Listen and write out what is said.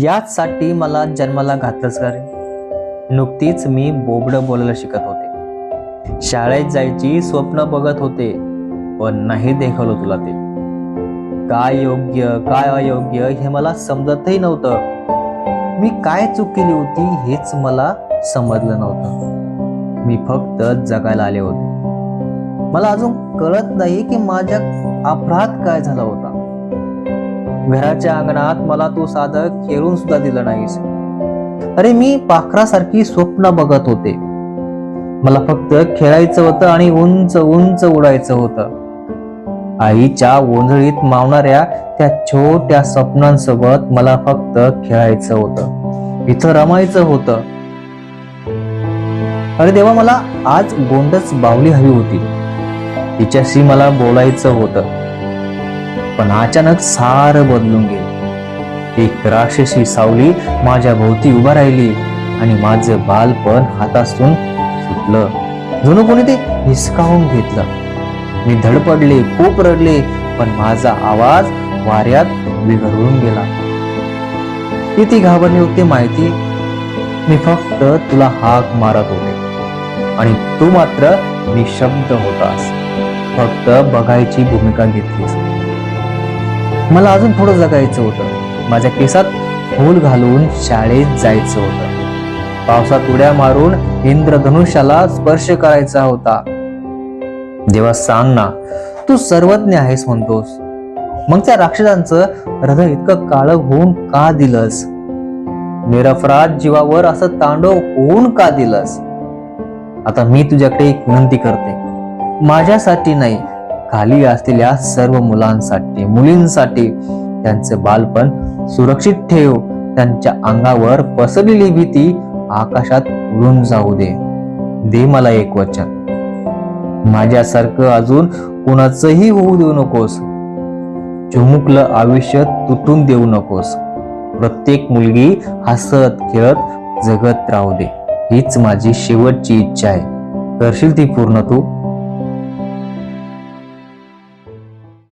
याचसाठी मला जन्माला घातलंच का रे? नुकतीच मी बोबडं बोलायला शिकत होते. शाळेत जायची स्वप्न बघत होते पण नाही देखवलं तुला ते. काय योग्य काय अयोग्य हे मला समजतही नव्हतं. मी काय चूक केली होती हेच मला समजलं नव्हतं. मी फक्त जगायला आले होते. मला अजून कळत नाही की माझ्या अपराध काय झाला होता. घराच्या अंगणात मला तू साधं खेळून सुद्धा दिलं नाहीस. अरे मी पाखरासारखी स्वप्न बघत होते. मला फक्त खेळायचं होतं आणि उंच उंच उडायचं होतं. आईच्या गोंधळीत मावणाऱ्या त्या छोट्या स्वप्नांसोबत मला फक्त खेळायचं होतं. इथं रमायचं होतं. अरे देवा मला आज गोंडच बावली हवी होती. तिच्याशी मला बोलायचं होतं. पण अचानक सार बदलून गेले. एक राक्षसी सावली माझ्या भोवती उभा राहिली आणि माझं बालपण हातातून सुटलं. जणू कोणी ते हिसकावून घेतलं. मी धडपडले खूप रडले पण माझा आवाज वाऱ्यात विघरून गेला. किती घाबरले होते माहिती? मी फक्त तुला हाक मारत होते. आणि तू मात्र निशब्द होतास. फक्त बघायची भूमिका घेतलीस. मला अजून थोडं जगायचं होतं. माझ्या केसात फूल घालून शाळेत जायचं होतं. पावसात उड्या मारून इंद्रधनुष्याला स्पर्श करायचा होता. देवा सांग ना तू सर्वज्ञ आहेस म्हणतोस. मग त्या राक्षसांचं हृदय इतकं काळ होऊन का दिलंस? निरपराध जीवावर असं तांडव होऊन का दिलंस? आता मी तुझ्याकडे एक विनंती करते. माझ्यासाठी नाही खाली असलेल्या सर्व मुलांसाठी मुलींसाठी त्यांचे बालपण सुरक्षित ठेव. त्यांच्या अंगावर पसरलेली भीती आकाशात उडून जाऊ दे. दे मला एक वचन. माझ्यासारखं अजून कुणाचंही होऊ देऊ नकोस. चुमुकलं आयुष्य तुटून देऊ नकोस. प्रत्येक मुलगी हसत खेळत जगत राहू दे. हीच माझी शेवटची इच्छा आहे. करशील ती पूर्ण तू?